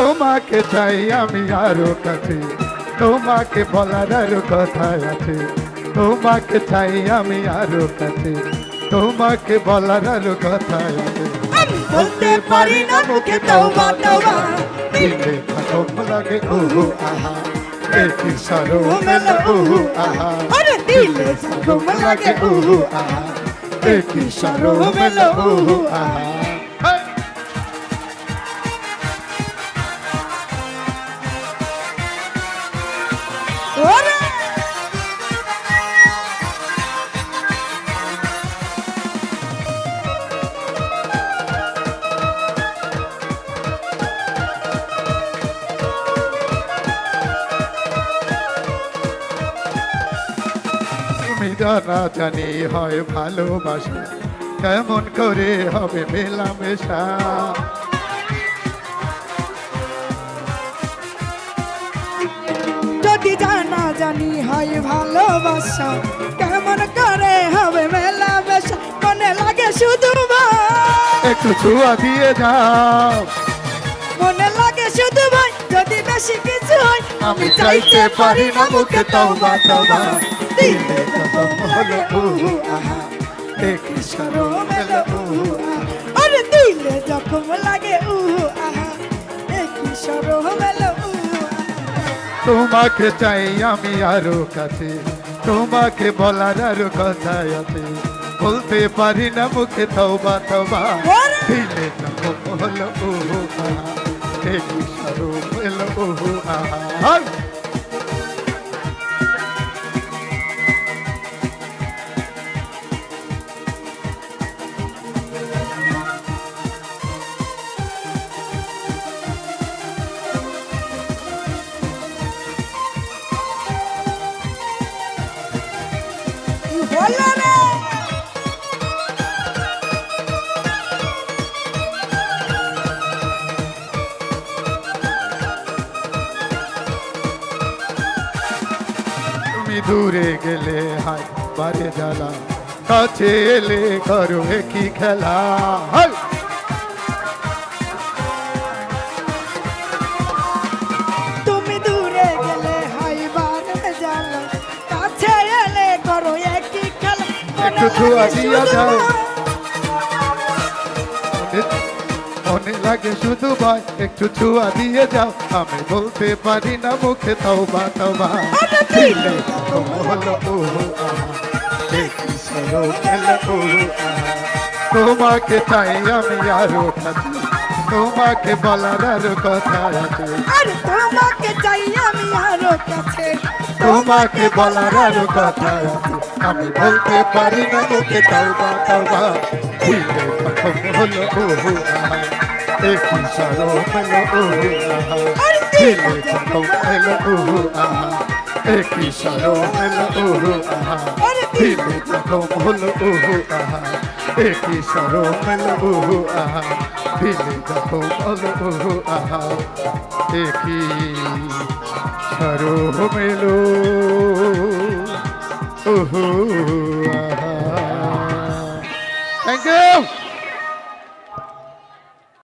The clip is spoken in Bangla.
তোমাকে চাই আমি আরও কাছে। তোমাকে বলার আরও কথা আছে। তোমাকে চাই আমি আরও কাছে। তোমাকে বলার আরও কথা আছে। বলতে পারি না মুখে তওবা তওবা। দিলে থাকো লাগে ওহো আহা। একই সরো মেলা ওহো আহা। আরে দিলে সরম লাগে উহু আহা। একই সরো মেলা ওহো আহা। জানা জানি হয় ভালোবাসা। কেমন করে হবে মেলামেশা যদি জানা জানি হয় ভালোবাসা কেমন করে হবে মেলা বেশা মনে লাগে শুধু একটু ছুয়া দিয়ে যাও। মনে লাগে শুধু ভাই যদি বেশি কিছু হয় আমি চাইতে পারি না মুখে তওবা। তওবা। দিলে যখন হলো উহু আহা একই সরো মেলা উহু আহা আরে দিলে যখন লাগে উহু আহা তোমাকে চাই আমি আরও কাছে, তোমাকে বলার আরও কথা আছে। বলতে পারি না মুখে তওবা দিলে যখন হলো আহা একই সরো মেলা উহু আহা। দূরে গেলে হাই বারে জ্বালা কাছে এলে করো কি খেলা হাই! তুমি দূরে গেলে হাইবার জ্বালা কাছে এলে করো একই খেলা মনে একটু ছোঁয়া লাগে দিয়া শুধু যাও। মনে লাগে শুধু ভাই একটু ছুয়া দিয়ে যাও। আমি বলতে পারি না মুখে সরো মেলা ওহো আহা তোমাকে চাই আমি আরও কাছে তোমাকে বলার আরও কথা আছে। তোমাকে চাই আমি আরও কাছে। তোমাকে বলার আরও কথা আছে। আমি বলতে পারি না মুখে তওবা তওবা দিলে যখন হলো ওহো আহা দেখি সরো মেলা আরে দিলে হলো ওহো আহা দেখি সরো মেলা আরে দিলে যখন হলো আহা দেখি সরো মেলা আহা দিলে যখন হলো আহা দেখি সরো মেলো আহা থ্যাংক ইউ